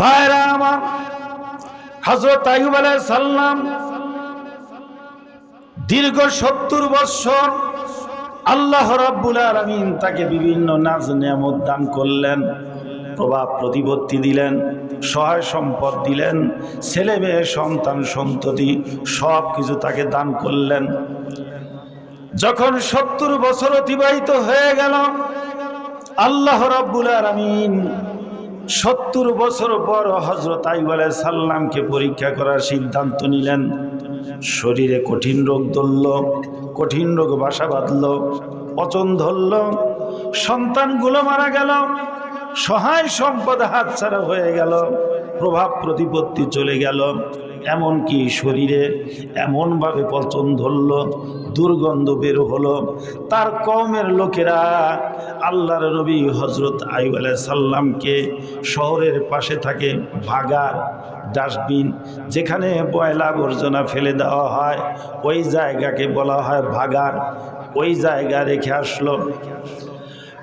ভাইরা আমার হজরত আইব সাল্লাম দীর্ঘ সত্তর বৎসর আল্লাহ রাব্বুল আলামিন তাকে বিভিন্ন নাজ নিয়ামত দান করলেন, প্রভাব প্রতিপত্তি দিলেন, সহায় সম্পদ দিলেন, ছেলে মেয়ে, সন্তান, সন্ততি, সব কিছু তাকে দান করলেন। যখন সত্তর বছর অতিবাহিত হয়ে গেল, আল্লাহ রাব্বুল আলামিন সত্তর বছর পর হজরত আইবালে সাল্লামকে পরীক্ষা করার সিদ্ধান্ত নিলেন। শরীরে কঠিন রোগ ধরল, কঠিন রোগ বাসা বাঁধল, পচন ধরল, সন্তানগুলো মারা গেল, সহায় সম্পদ হাতছাড়া হয়ে গেল, প্রভাব প্রতিপত্তি চলে গেল। এমনকি শরীরে এমনভাবে পচন ধরল, দুর্গন্ধ বের হলো। তার কমের লোকেরা আল্লাহর নবী হজরত আইব সাল্লামকে শহরের পাশে থাকে ভাগার ডাস্টবিন, যেখানে বয়লা আবর্জনা ফেলে দেওয়া হয়। ওই জায়গাকে বলা হয় ভাগার। ওই জায়গা রেখে আসলো।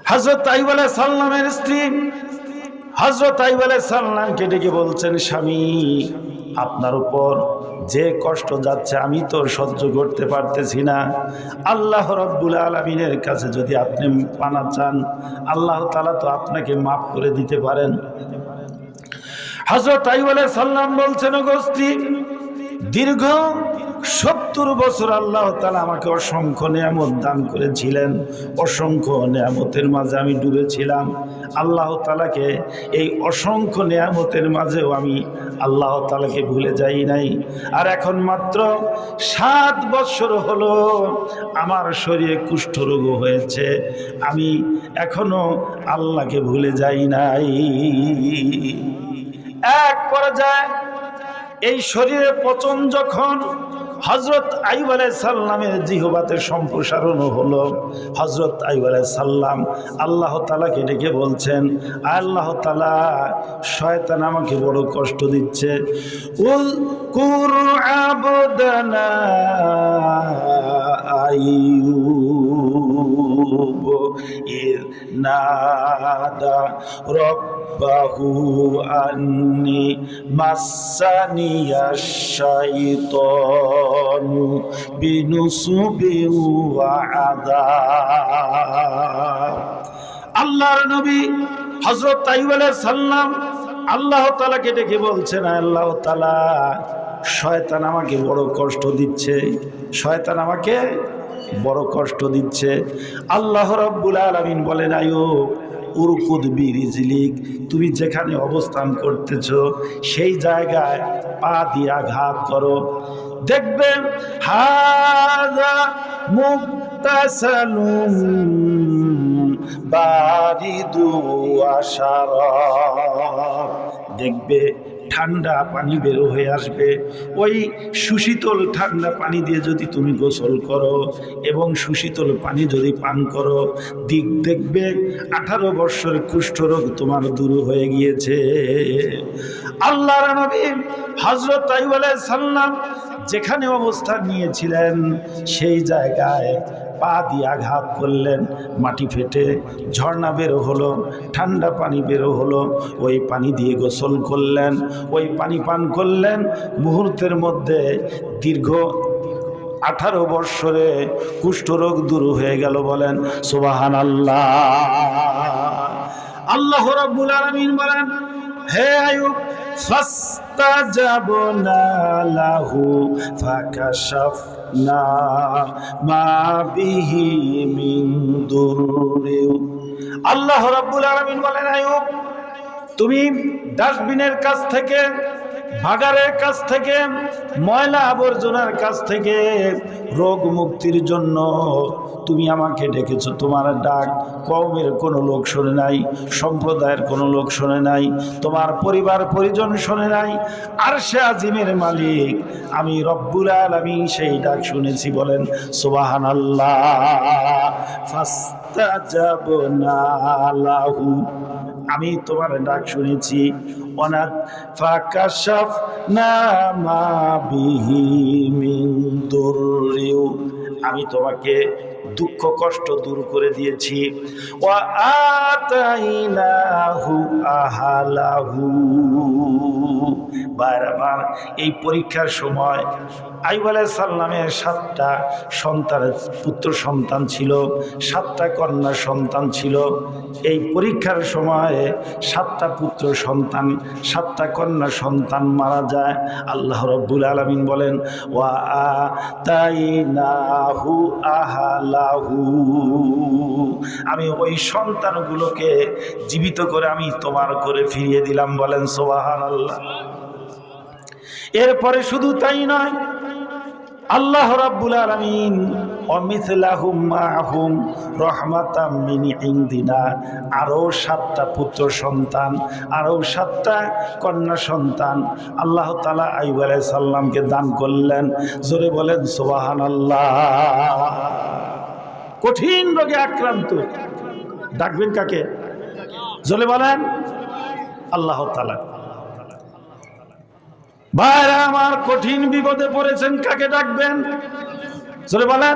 হজরত আইব সাল্লামের স্ত্রী হজরত আইব সাল্লামকে ডেকে বলছেন, স্বামী আপনার উপর যে কষ্ট যাচ্ছে, আমি তো সহ্য করতে পারতেছি না। আল্লাহ রব্বুল আলমিনের কাছে যদি আপনি পানা চান, আল্লাহ তালা তো আপনাকে মাফ করে দিতে পারেন। হজরত বলে সাল্লাম বলছেন গোস্তি দীর্ঘ সত্তর বছর আল্লাহ তালা আমাকে অসংখ্য নিয়ামত দান করেছিলেন। অসংখ্য নিয়ামতের মাঝে আমি ডুবেছিলাম। আল্লাহ তালাকে এই অসংখ্য নিয়ামতের মাঝেও আমি আল্লাহ তালাকে ভুলে যাই নাই। আর এখন মাত্র সাত বছর হলো আমার শরীরে কুষ্ঠরোগ হয়েছে। আমি এখনও আল্লাহকে ভুলে যাই নাই। এক করা যায় এই শরীরে পচন যখন হজরত আইব সাল্লামের জিহবাতে সম্প্রসারণ হলো। হজরত আইব সাল্লাম আল্লাহ তালাকে ডেকে বলছেন, আল্লাহ তালা শয়তান আমাকে বড় কষ্ট দিচ্ছে। উল কুর আবদানা আইয়ুব রব্বাহু আন্নি মাসানিয়া শাইতানু বিনুসুবি ওয়া আল্লাহর নবী হযরত তাইব সালাম আল্লাহ তাআলাকে ডেকে বলছেন আল্লাহ তাআলা, শয়তান আমাকে বড় কষ্ট দিচ্ছে, শয়তান আমাকে বড় কষ্ট দিচ্ছে। আল্লাহ রব্বুল আলমিন বলেন আয়ুব উরকুদ বিরিজলিক, তুমি যেখানে অবস্থান করতেছ, সেই জায়গায় পা দিয়ে আঘাত করো। দেখবেন হাজা দেখবে ঠান্ডা পানি বেরো হয়ে আসবে। ওই সুশীতল ঠান্ডা পানি দিয়ে যদি তুমি গোসল করো এবং সুশীতল পানি যদি পান করো, দিক দেখবে আঠারো বৎসর কুষ্ঠরোগ তোমার দূর হয়ে গিয়েছে। আল্লাহ নবী হজরত সাল্লাম যেখানে অবস্থান নিয়েছিলেন, সেই জায়গায় পা দিয়ে আঘাত করলেন, মাটি ফেটে ঝর্ণা বেরো হলো, ঠান্ডা পানি বেরো হলো, ওই পানি দিয়ে গোসল করলেন, ওই পানি পান করলেন, মুহূর্তের মধ্যে দীর্ঘ আঠারো বৎসরে কুষ্ঠরোগ দূর হয়ে গেল বলেন সুবাহান আল্লাহ আল্লাহ রাব্বুল আলামিন বলেন, হে আয়ুব ফাস্তাজাবনা লাহু ফাকাশাফনা মা বিহি মিন দুররি আল্লাহ রাব্বুল আলামিন বলেন আয়ুব তুমি ডাস্টবিনের কাছ থেকে ভাগারের কাছ থেকে, ময়লা আবর্জনার কাছ থেকে রোগ মুক্তির জন্য তুমি আমাকে ডেকেছ। তোমার ডাক কমের কোনো লোক শোনে নাই, সম্প্রদায়ের কোনো লোক শোনে নাই, তোমার পরিবার পরিজন শোনে নাই, আর সে আজিমের মালিক। আমি রব্বুল আলমী সেই ডাক শুনেছি বলেন সোবাহান আল্লাহ আমি তোমার ডাক শুনেছি, অনাথ ফাকাশাফ না মা বিহি। আমি তোমাকে দুঃখ, কষ্ট দূর করে দিয়েছি। আতাইনাহু আহালাহু। বারবার এই পরীক্ষার সময় আইব সাল্লামের সাতটা সন্তান পুত্র সন্তান ছিল, সাতটা কন্যা সন্তান ছিল। এই পরীক্ষার সময়ে সাতটা পুত্র সন্তান, সাতটা কন্যা সন্তান মারা যায়। আল্লাহ রব্বুল আলমিন বলেন, ওয়া তাই আমি ওই সন্তানগুলোকে জীবিত করে আমি তোমার করে ফিরিয়ে দিলাম, বলেন সোবাহান আল্লাহ এরপরে শুধু তাই নয়, আল্লাহ রাব্বুল আলামিন অমিথলাহুম মাহুম রহমাতাম মিন আরও সাতটা পুত্র সন্তান, আরও সাতটা কন্যা সন্তান। আল্লাহ তালা আইব আলাইসাল্লামকে দান করলেন। জোরে বলেন সোবাহান আল্লাহ কঠিন রোগে আক্রান্ত। ডাকবেন কাকে? জোরে বলেন, আল্লাহ তালা ভাইরা, আমার কঠিন বিপদে পড়েছেন, কাকে ডাকবেন? জোরে বলেন।